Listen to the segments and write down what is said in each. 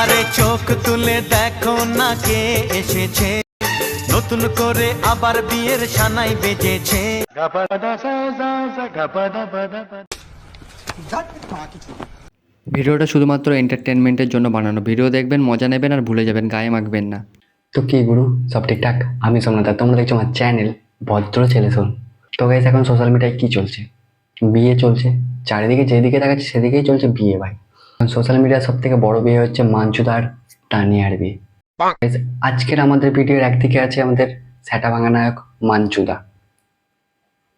আরে চোখ তুলে দেখো না কে এসেছে। নতুন করে আবার বিয়ের সানাই বেজেছে। ভিডিওটা শুধুমাত্র এন্টারটেনমেন্টের জন্য বানানো। ভিডিও দেখবেন মজা নেবেন আর ভুলে যাবেন গায়ে মাখবেন না। তো কি গুরু? সব ঠিকঠাক? আমি সোমনাথ তোমরা দেখছ আমার চ্যানেল ভদ্র ছেলে শোন তো গাইস এখন সোশ্যাল মিডিয়ায় কি চলছে? বিয়ে চলছে। চারিদিকে যেদিকে দেখাচ্ছে সেদিকেই চলছে বিয়ে ভাই। সোশ্যাল মিডিয়ার সব থেকে বড় বিয়ে হচ্ছে মাঞ্চুদার টানিয়ার বিয়ে। আজকের আমাদের ভিডিওর একদিকে আছে আমাদের স্যাটা ভাঙা নায়ক মাঞ্চুদা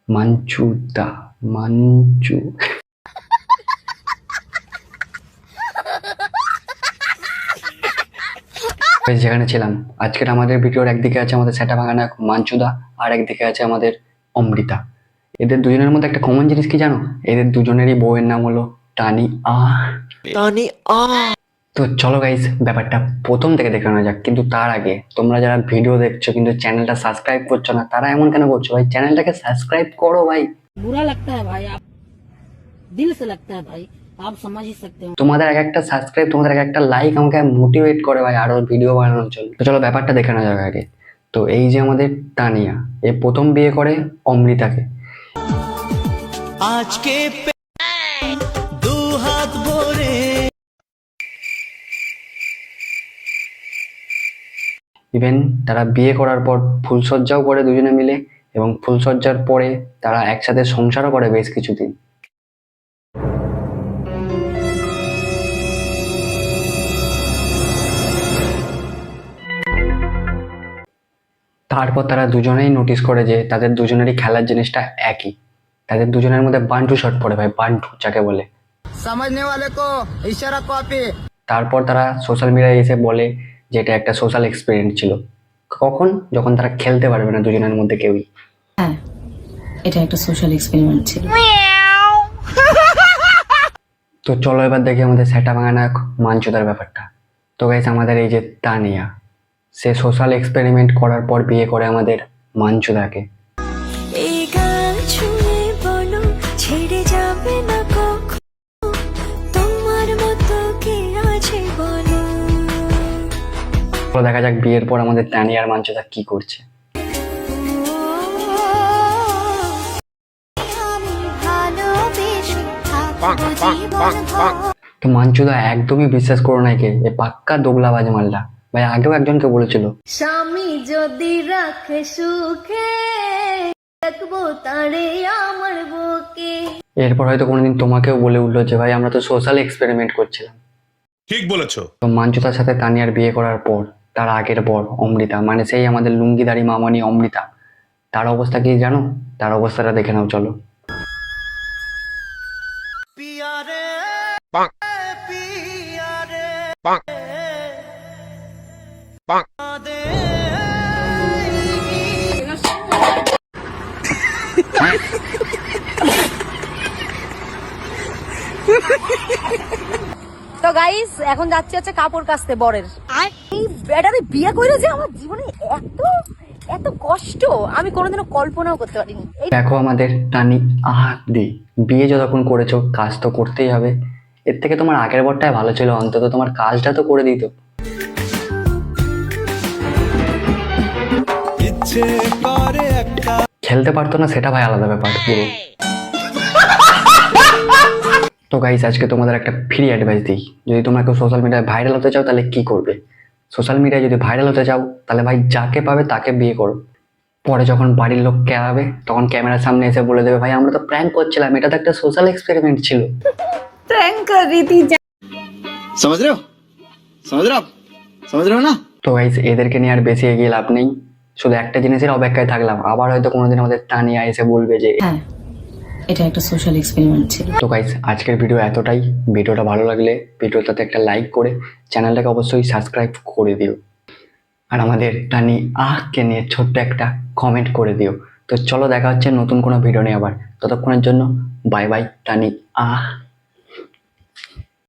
মাঞ্চুদা মাঞ্চু যেখানে ছিলাম আজকের আমাদের ভিডিওর একদিকে আছে আমাদের স্যাটা ভাঙা নায়ক মাঞ্চুদা আর একদিকে আছে আমাদের অমৃতা। এদের দুজনের মধ্যে একটা কমন জিনিস কি জানো? এদের দুজনেরই বউয়ের নাম হলো টানি আ। টানি আ। তো চলো গাইজ ব্যাপারটা প্রথম থেকে দেখে নেওয়া যাক। কিন্তু তার আগে তোমরা যারা ভিডিও দেখছ কিন্তু চ্যানেলটা সাবস্ক্রাইব করছ না তারা এমন কেন করছ ভাই? চ্যানেলটাকে সাবস্ক্রাইব করো ভাই। বুরা লাগতা হ্যায় ভাই আপ দিল সে লাগতা হ্যায় ভাই আপ সমঝ সকতে হো। তোমাদের এক একটা সাবস্ক্রাইব তোমাদের এক একটা লাইক আমাকে মোটিভেট করে ভাই আরও ভিডিও বানানোর জন্য। তো চলো ব্যাপারটা দেখে নেওয়া যাক আগে। তো এই যে আমাদের তানিয়া এ প্রথম বিয়ে করে অমৃতাকে। আজকে ইভেন তারা বিয়ে করার পর ফুলসজ্জাও করে দুজনে মিলে এবং ফুলসজ্জার পরে তারা একসাথে সংসারও করে বেশ কিছুদিন। তারপর তারা দুজনেই নোটিস করে যে তাদের দুজনেরই খেলার জিনিসটা একই। তাদের দুজনের মধ্যে বান্টু শট পড়ে ভাই বান্টু যাকে বলে। তারপর তারা সোশ্যাল মিডিয়ায় এসে বলে যে এটা একটা সোশ্যাল এক্সপেরিয়েন্স ছিল। কখন? যখন তারা খেলতে পারবে না দুজনের মধ্যে কেউই। হ্যাঁ এটা একটা সোশ্যাল এক্সপেরিমেন্ট ছিল। তো চলো এবার দেখি আমাদের সেটা নায়ক মাঞ্চুদার ব্যাপারটা। তো গাইস আমাদের এই যে তানিয়া সে সোশ্যাল এক্সপেরিমেন্ট করার পর বিয়ে করে আমাদের মাঞ্চুদাকে তো দেখা যাক বিয়ের পর আমাদের তানিয়ার মাঞ্চুদা কি করছে। তো মাঞ্চুদা একদমই বিশ্বাস করো না একে এ পাক্কা দোগলাবাজ মালটা ভাই আগেও একজনকে বলেছিল। স্বামী যদি রাখে সুখে রাখব তারে আমার বুকে। এরপর হয়তো কোনোদিন তোমাকেও বলে উঠল যে ভাই আমরা তো সোশ্যাল এক্সপেরিমেন্ট করছিলাম। ঠিক বলেছ। তো মাঞ্চুতার সাথে তানিয়ার বিয়ে করার পর তার আগের বর অমৃতা। মানে সেই আমাদের লুঙ্গিদারি মামানি অমৃতা। তার অবস্থা কি জানো? তার অবস্থাটা দেখে নাও চলো। পিয়ারে পাক। পিয়ারে পাক। তো গাইস এখন যাচ্ছে হচ্ছে কাপড় কাচতে বরের। এই ব্যাটারে বিয়ে করে যে আমার জীবনে এত এত কষ্ট আমি কোনোদিনও কল্পনাও করতে পারিনি। দেখো আমাদের টানি আহা দি বিয়ে যতক্ষণ করেছ কাজ তো করতেই হবে। এর থেকে তোমার আগের বরটাই ভালো ছিল অন্তত তোমার কাজটা তো করে দিত। ইচ্ছে একটা খেলতে পারতো না সেটা ভাই আলাদা ব্যাপার পুরো। তো গাইস আজকে তোমাদের একটা ফ্রি অ্যাডভাইস দিই। যদি তোমরা কেউ সোশ্যাল মিডিয়ায় ভাইরাল হতে চাও তাহলে কি করবে? সোশ্যাল মিডিয়ায় যদি ভাইরাল হতে চাও তাহলে ভাই যাকে পাবে তাকে বিয়ে করো। পরে যখন বাড়ির লোক কেড়াবে তখন ক্যামেরার সামনে এসে বলে দেবে ভাই আমরা তো প্র্যাঙ্ক করছিলাম এটা তো একটা সোশ্যাল এক্সপেরিমেন্ট ছিল। প্র্যাঙ্ক রীতি সমঝ রে সমঝ সমঝ না তো গাইস এদেরকে নিয়ে আর বেশি এগিয়ে লাভ নেই। শুধু একটা জিনিসের অপেক্ষায় থাকলাম। আবার হয়তো কোনোদিন আমাদের তানিয়া এসে বলবে যে এটা একটা সোশ্যাল এক্সপেরিমেন্ট ছিল। তো গাইস আজকের ভিডিও এতটাই। ভিডিওটা ভালো লাগলে ভিডিওটাতে একটা লাইক করে চ্যানেলটাকে অবশ্যই সাবস্ক্রাইব করে দিও। আর আমাদের টানি আহকে নিয়ে ছোট্ট একটা কমেন্ট করে দিও। তো চলো দেখা হচ্ছে নতুন কোনো ভিডিও নিয়ে আবার। ততক্ষণের জন্য বাই বাই টানি আহ।